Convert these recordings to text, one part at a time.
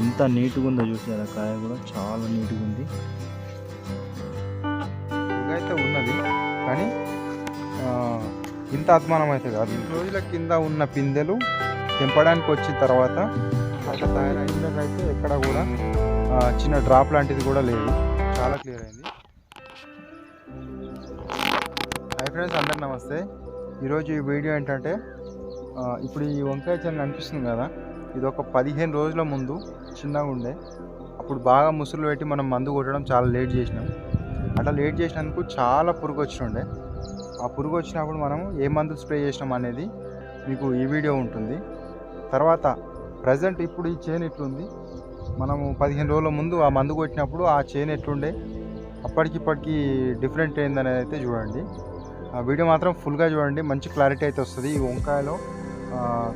ఎంత నీట్గా ఉందో చూసారా? కాయ కూడా చాలా నీట్గా ఉంది. అయితే ఉన్నది కానీ ఇంత అద్మానం అయితే కాదు. ఈ రోజుల కింద ఉన్న పిందెలు తెంపడానికి వచ్చిన తర్వాత అట్లా తయారైందకైతే ఎక్కడ కూడా చిన్న డ్రాప్ లాంటిది కూడా లేదు. చాలా క్లియర్ అయింది. హై ఫ్రెండ్స్ అందరు నమస్తే. ఈరోజు ఈ వీడియో ఏంటంటే ఇప్పుడు ఈ వంకాయ చెన్ను అనిపిస్తుంది కదా? ఇది ఒక పదిహేను రోజుల ముందు చిన్నగా ఉండే. అప్పుడు బాగా ముసులు పెట్టి మనం మందు కొట్టడం చాలా లేట్ చేసినాం. అట్లా లేట్ చేసినందుకు చాలా పురుగు వచ్చిండే ఆ పురుగు వచ్చినప్పుడు మనం ఏ మందు స్ప్రే చేసినాం అనేది మీకు ఈ వీడియో ఉంటుంది. తర్వాత ప్రజెంట్ ఇప్పుడు ఈ చేను ఎట్లుంది? మనము పదిహేను రోజుల ముందు ఆ మందు కొట్టినప్పుడు ఆ చేను ఎట్లుండే? అప్పటికిప్పటికి డిఫరెంట్ ఏందనేది అయితే చూడండి. ఆ వీడియో మాత్రం ఫుల్గా చూడండి. మంచి క్లారిటీ అయితే వస్తుంది. ఈ వంకాయలో ఆ,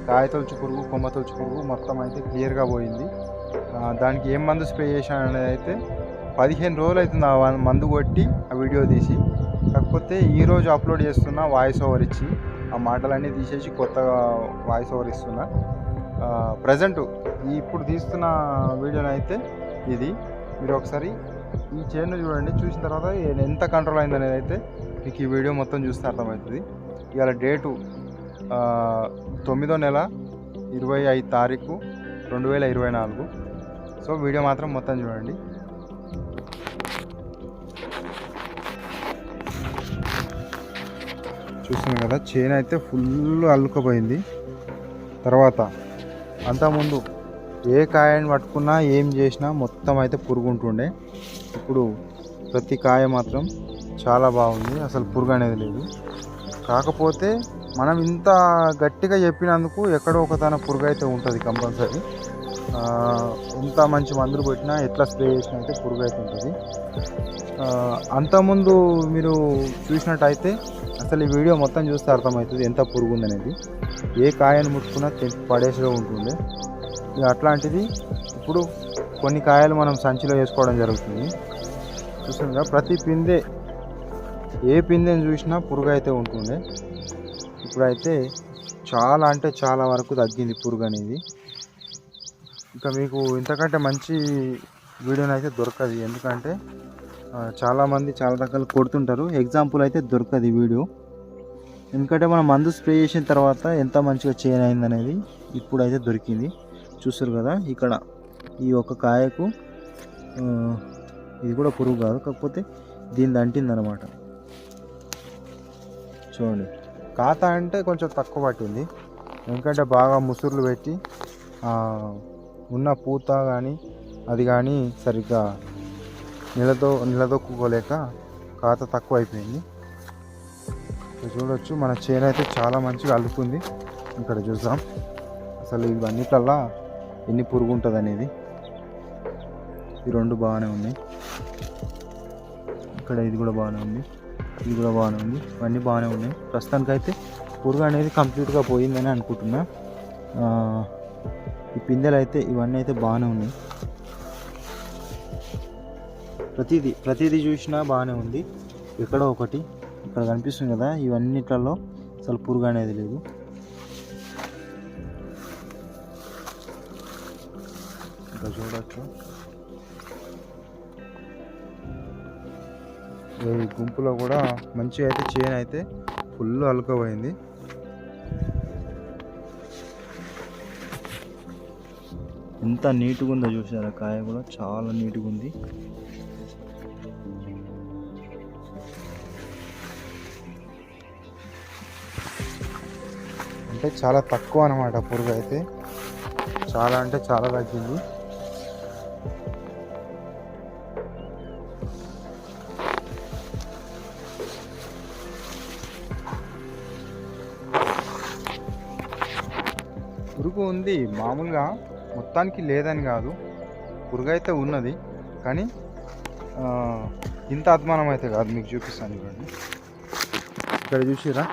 పురుగు కొమ్మ తొలుచు పురుగు మొత్తం అయితే క్లియర్గా పోయింది. దానికి ఏం మందు స్ప్రే చేశాను అనేది అయితే పదిహేను రోజులు అవుతుంది ఆ వన్- మందు కొట్టి ఆ వీడియో తీసి. కాకపోతే ఈరోజు అప్లోడ్ చేస్తున్న వాయిస్ ఓవర్ ఇచ్చి. ఆ మాటలన్నీ తీసేసి కొత్తగా వాయిస్ ఓవర్ ఇస్తున్నా. ప్రజెంట్ ఇప్పుడు తీస్తున్న వీడియోని అయితే ఇది. మీరు ఒకసారి ఈ చైన్ చూడండి. చూసిన తర్వాత ఎంత కంట్రోల్ అయింది అనేది అయితే మీకు ఈ వీడియో మొత్తం చూస్తే అర్థమవుతుంది. ఇవాళ డేటు తొమ్మిదో నెల ఇరవై ఐదు తారీఖు రెండు వేల ఇరవై నాలుగు. సో వీడియో మాత్రం మొత్తం చూడండి. చూస్తున్నాం కదా చేను అయితే ఫుల్ అల్లుకపోయింది. తర్వాత అంతకుముందు ఏ కాయని పట్టుకున్నా ఏం చేసినా మొత్తం అయితే పురుగు ఉంటుండే ఇప్పుడు ప్రతి కాయ మాత్రం చాలా బాగుంది. అసలు పురుగు అనేది లేదు. కాకపోతే మనం ఇంత గట్టిగా చెప్పినందుకు ఎక్కడో ఒక తన పురుగు అయితే ఉంటుంది కంపల్సరీ. ఎంత మంచి మందులు పెట్టినా ఎట్లా స్ప్రే చేసినా అయితే పురుగు అయితే ఉంటుంది అంతకుముందు మీరు చూసినట్టయితే అసలు ఈ వీడియో మొత్తం చూస్తే అర్థమవుతుంది ఎంత పురుగు ఉందనేది ఏ కాయను ముట్టుకున్నా తెంపి పడేసిగా ఉంటుండే. ఇక అట్లాంటిది ఇప్పుడు కొన్ని కాయలు మనం సంచిలో వేసుకోవడం జరుగుతుంది. చూస్తుందిగా ప్రతి పిందె ఏ పిందెని చూసినా పురుగు అయితే ఉంటుండే. ఇప్పుడైతే చాలా అంటే చాలా వరకు తగ్గింది పురుగు అనేది. ఇంకా మీకు ఇంతకంటే మంచి వీడియోని అయితే దొరకదు. ఎందుకంటే చాలామంది చాలా రకాలు కొడుతుంటారు. ఎగ్జాంపుల్ అయితే దొరకదు వీడియో. ఎందుకంటే మనం మందు స్ప్రే చేసిన తర్వాత ఎంత మంచిగా చేయన్ అయింది అనేది ఇప్పుడైతే దొరికింది. చూస్తారు కదా ఇక్కడ ఈ ఒక కాయకు ఇది కూడా పురుగు కాదు. కాకపోతే దీన్ని అంటింది అనమాట చూడండి. కాత అంటే కొంచెం తక్కువ పట్టింది ఎందుకంటే బాగా ముసుర్లు పెట్టి ఉన్న పూత కానీ అది కానీ సరిగ్గా నిలదో నిలదొక్కుకోలేక కాత తక్కువ అయిపోయింది. చూడొచ్చు మన చేను అయితే చాలా మంచిగా అల్లుకుంది. ఇక్కడ చూద్దాం. అసలు ఇవన్నిట్లల్లా ఎన్ని పురుగు ఉంటుంది అనేది ఈ రెండు బాగానే ఉన్నాయి. ఇక్కడ ఇది కూడా బాగానే ఉంది. ఇది కూడా బాగానే ఉంది. ఇవన్నీ బాగానే ఉన్నాయి. ప్రస్తుతానికైతే పురుగు అనేది కంప్లీట్గా పోయిందని అనుకుంటున్నా. ఈ పిందెలు అయితే ఇవన్నీ అయితే బాగానే ఉన్నాయి. ప్రతిదీ ప్రతిదీ చూసినా బాగానే ఉంది. ఎక్కడో ఒకటి ఇక్కడ కనిపిస్తుంది కదా ఇవన్నిట్లలో అసలు పురుగు అనేది లేదు. ఇక్కడ చూడొచ్చు. గుంపులో కూడా మంచిగా అయితే చేను అయితే ఫుల్ అలుకపోయింది ఎంత నీట్గా ఉందో చూసారా? కాయ కూడా చాలా నీట్గా ఉంది. అంటే చాలా తక్కువ అనమాట పురుగు అయితే. చాలా అంటే చాలా తగ్గింది. పురుగు ఉంది మామూలుగా మొత్తానికి లేదని కాదు. పురుగు అయితే ఉన్నది కానీ ఇంత అద్మానం అయితే కాదు మీకు చూపిస్తాను ఇవ్వండి ఇక్కడ చూసిరా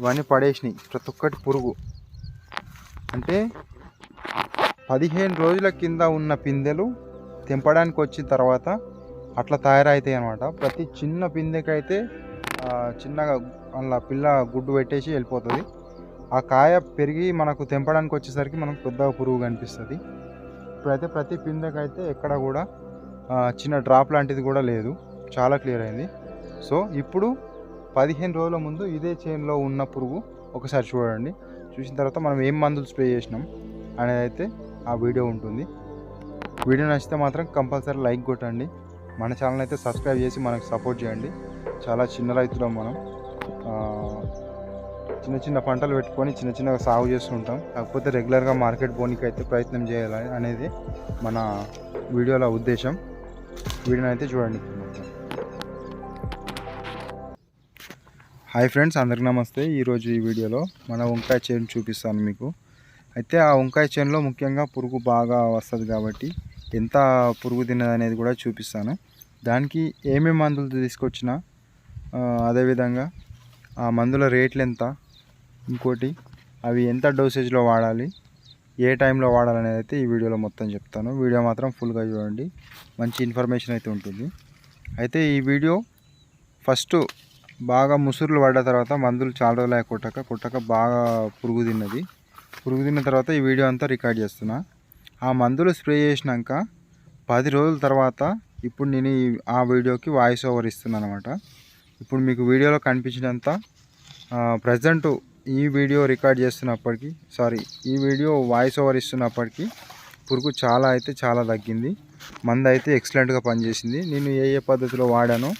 ఇవన్నీ పడేసినాయి ప్రతి ఒక్కటి పురుగు. అంటే పదిహేను రోజుల కింద ఉన్న పిందెలు తెంపడానికి వచ్చిన తర్వాత అట్లా తయారవుతాయి అనమాట ప్రతి చిన్న పిందెకైతే చిన్నగా అలా పిల్ల గుడ్డు పెట్టేసి వెళ్ళిపోతుంది. ఆ కాయ పెరిగి మనకు తెంపడానికి వచ్చేసరికి మనకు పెద్ద పురుగు కనిపిస్తుంది. ఇప్పుడైతే ప్రతి పిందెకైతే ఎక్కడ కూడా చిన్న డ్రాప్ లాంటిది కూడా లేదు. చాలా క్లియర్ అయింది. సో ఇప్పుడు పదిహేను రోజుల ముందు ఇదే చైన్లో ఉన్న పురుగు ఒకసారి చూడండి. చూసిన తర్వాత మనం ఏం మందులు స్ప్రే చేసినాం అనేది అయితే ఆ వీడియో ఉంటుంది. వీడియో నచ్చితే మాత్రం కంపల్సరీ లైక్ కొట్టండి. మన ఛానల్ అయితే సబ్స్క్రైబ్ చేసి మనకు సపోర్ట్ చేయండి. చాలా చిన్న రైతులం మనం. చిన్న చిన్న పంటలు పెట్టుకొని చిన్న చిన్నగా సాగు చేస్తుంటాం. కాకపోతే రెగ్యులర్గా మార్కెట్ పోనీకి అయితే ప్రయత్నం చేయాలి అనేది మన వీడియోల ఉద్దేశం. వీడియోని అయితే చూడండి. హాయ్ ఫ్రెండ్స్ అందరికి నమస్తే. ఈరోజు ఈ వీడియోలో మన వంకాయ చేను చూపిస్తాను మీకు. అయితే ఆ వంకాయ చేనులో ముఖ్యంగా పురుగు బాగా వస్తుంది కాబట్టి ఎంత పురుగు తిన్నది అనేది కూడా చూపిస్తాను. దానికి ఏమేమి మందులు తీసుకొచ్చినా అదేవిధంగా ఆ మందుల రేట్లు ఎంత ఇంకోటి అవి ఎంత డోసేజ్లో వాడాలి ఏ టైంలో వాడాలనేది అయితే ఈ వీడియోలో మొత్తం చెప్తాను. వీడియో మాత్రం ఫుల్గా చూడండి. మంచి ఇన్ఫర్మేషన్ అయితే ఉంటుంది. అయితే ఈ వీడియో ఫస్ట్ బాగా ముసురులు పడ్డ తర్వాత మందులు చాలా రోజులు కొట్టక కొట్టక బాగా పురుగు తిన్నది. పురుగు తిన్న తర్వాత ఈ వీడియో అంతా రికార్డ్ చేస్తున్నా. ఆ మందులు స్ప్రే చేసినాక పది రోజుల తర్వాత ఇప్పుడు నేను ఈ- ఆ వీడియోకి వాయిస్ ఓవర్ ఇస్తున్నాను అనమాట ఇప్పుడు మీకు వీడియోలో కనిపించినంత ప్రజెంటు ఈ వీడియో రికార్డ్ చేస్తున్నప్పటికీ సారీ ఈ వీడియో వాయిస్ ఓవర్ ఇస్తున్నప్పటికీ పురుగు చాలా అయితే చాలా తగ్గింది. మందు అయితే ఎక్సలెంట్గా పనిచేసింది. నేను ఏ ఏ పద్ధతిలో వాడానో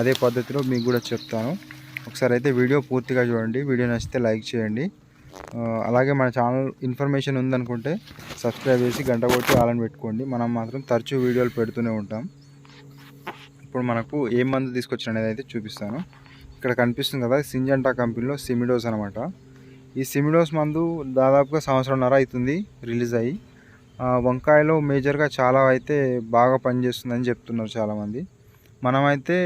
అదే పద్ధతిలో మీకు కూడా చెప్తాను. ఒకసారి అయితే వీడియో పూర్తిగా చూడండి. వీడియో నచ్చితే లైక్ చేయండి. అలాగే మన ఛానల్ ఇన్ఫర్మేషన్ ఉందనుకుంటే సబ్స్క్రైబ్ చేసి గంట కొట్టి ఆలని పెట్టుకోండి. మనం మాత్రం తరచూ వీడియోలు పెడుతూనే ఉంటాం. ఇప్పుడు మనకు ఏ మందు తీసుకొచ్చిన అనేది అయితే చూపిస్తాను. ఇక్కడ కనిపిస్తుంది కదా సింజంటా కంపెనీలో సిమిడోస్ అనమాట ఈ సిమిడోస్ మందు దాదాపుగా సంవత్సరంన్నర అవుతుంది రిలీజ్ అయ్యి. వంకాయలో మేజర్గా చాలా అయితే బాగా పనిచేస్తుందని చెప్తున్నారు చాలామంది. మనమైతే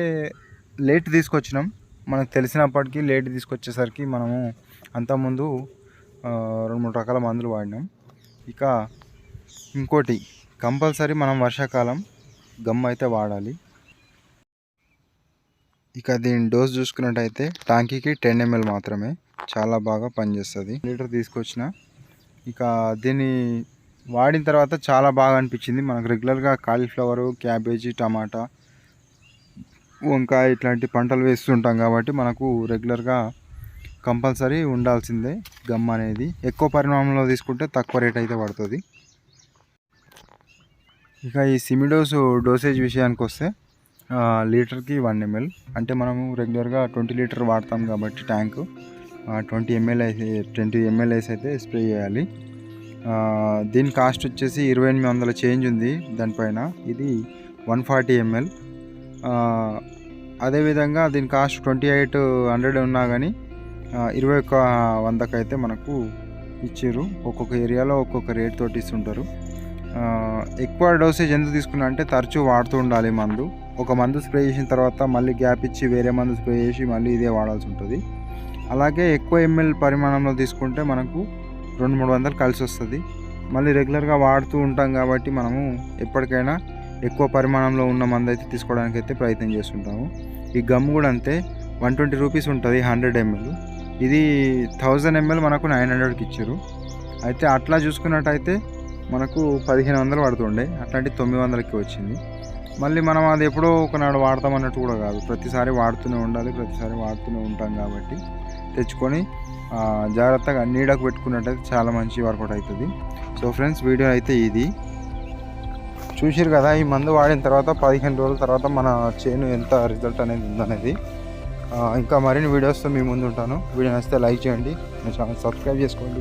లేట్ తీసుకొచ్చినాం. మనకు తెలిసినప్పటికీ లేట్ తీసుకొచ్చేసరికి మనము అంతకుముందు రెండు మూడు రకాల మందులు వాడినాం. ఇక ఇంకోటి కంపల్సరీ మనం వర్షాకాలం గమ్ అయితే వాడాలి. ఇక దీని డోస్ చూసుకున్నట్టయితే టాంకీకి టెన్ ఎంఎల్ మాత్రమే. చాలా బాగా పనిచేస్తుంది. లీటర్ తీసుకొచ్చిన. ఇక దీన్ని వాడిన తర్వాత చాలా బాగా అనిపించింది. మనకు రెగ్యులర్గా కాలీఫ్లవరు క్యాబేజీ టమాటా వంకాయ ఇట్లాంటి పంటలు వేస్తుంటాం కాబట్టి మనకు రెగ్యులర్గా కంపల్సరీ ఉండాల్సిందే గమ్ అనేది. ఎక్కువ పరిమాణంలో తీసుకుంటే తక్కువ రేట్ అయితే పడుతుంది. ఇక ఈ సిమిడోస్ డోసేజ్ విషయానికి వస్తే లీటర్కి వన్ ఎంఎల్. అంటే మనము రెగ్యులర్గా ట్వంటీ లీటర్ వాడతాం కాబట్టి ట్యాంకు. ట్వంటీ ఎంఎల్ అయితే ట్వంటీ ఎంఎల్ఏస్ అయితే స్ప్రే చేయాలి. దీని కాస్ట్ వచ్చేసి ఇరవై ఎనిమిది వందల చేంజ్ ఉంది దానిపైన. ఇది వన్ ఫార్టీ ఎంఎల్. అదేవిధంగా దీని కాస్ట్ ట్వంటీ ఎయిట్ హండ్రెడ్ ఉన్నా కానీ ఇరవై ఒక్క వందకైతే మనకు ఇచ్చారు. ఒక్కొక్క ఏరియాలో ఒక్కొక్క రేట్ తోటి ఇస్తుంటారు. ఎక్కువ డోసేజ్ ఎందుకు తీసుకున్నా అంటే తరచూ వాడుతూ ఉండాలి మందు. ఒక మందు స్ప్రే చేసిన తర్వాత మళ్ళీ గ్యాప్ ఇచ్చి వేరే మందు స్ప్రే చేసి మళ్ళీ ఇదే వాడాల్సి ఉంటుంది. అలాగే ఎక్కువ ఎంఎల్ పరిమాణంలో తీసుకుంటే మనకు రెండు మూడు వందలు కలిసి వస్తుంది. మళ్ళీ రెగ్యులర్గా వాడుతూ ఉంటాం కాబట్టి మనము ఎప్పటికైనా ఎక్కువ పరిమాణంలో ఉన్న మందు అయితే తీసుకోవడానికి అయితే ప్రయత్నం చేస్తుంటాము. ఈ గమ్ కూడా అంతే వన్ ట్వంటీ రూపీస్ ఉంటుంది హండ్రెడ్ ఎంఎల్ ఇది థౌజండ్ ఎంఎల్ మనకు నైన్ హండ్రెడ్కి ఇచ్చారు. అయితే అట్లా చూసుకున్నట్టయితే మనకు పదిహేను వందలు పడుతుండే అట్లాంటి తొమ్మిది వందలకి వచ్చింది. మళ్ళీ మనం అది ఎప్పుడో ఒకనాడు వాడతాం అన్నట్టు కూడా కాదు. ప్రతిసారి వాడుతూనే ఉండాలి ప్రతిసారి వాడుతూనే ఉంటాం కాబట్టి తెచ్చుకొని జాగ్రత్తగా నీడకు పెట్టుకున్నట్టయితే చాలా మంచి వర్కౌట్ అవుతుంది. సో ఫ్రెండ్స్ వీడియో అయితే ఇది. చూసారు కదా ఈ మందు వాడిన తర్వాత పదిహేను రోజుల తర్వాత మన చేను ఎంత రిజల్ట్ అనేది ఉందనేది. ఇంకా మరిన్ని వీడియోస్తో మీ ముందు ఉంటాను వీడియో నచ్చితే లైక్ చేయండి. నా ఛానల్ సబ్స్క్రైబ్ చేసుకోండి.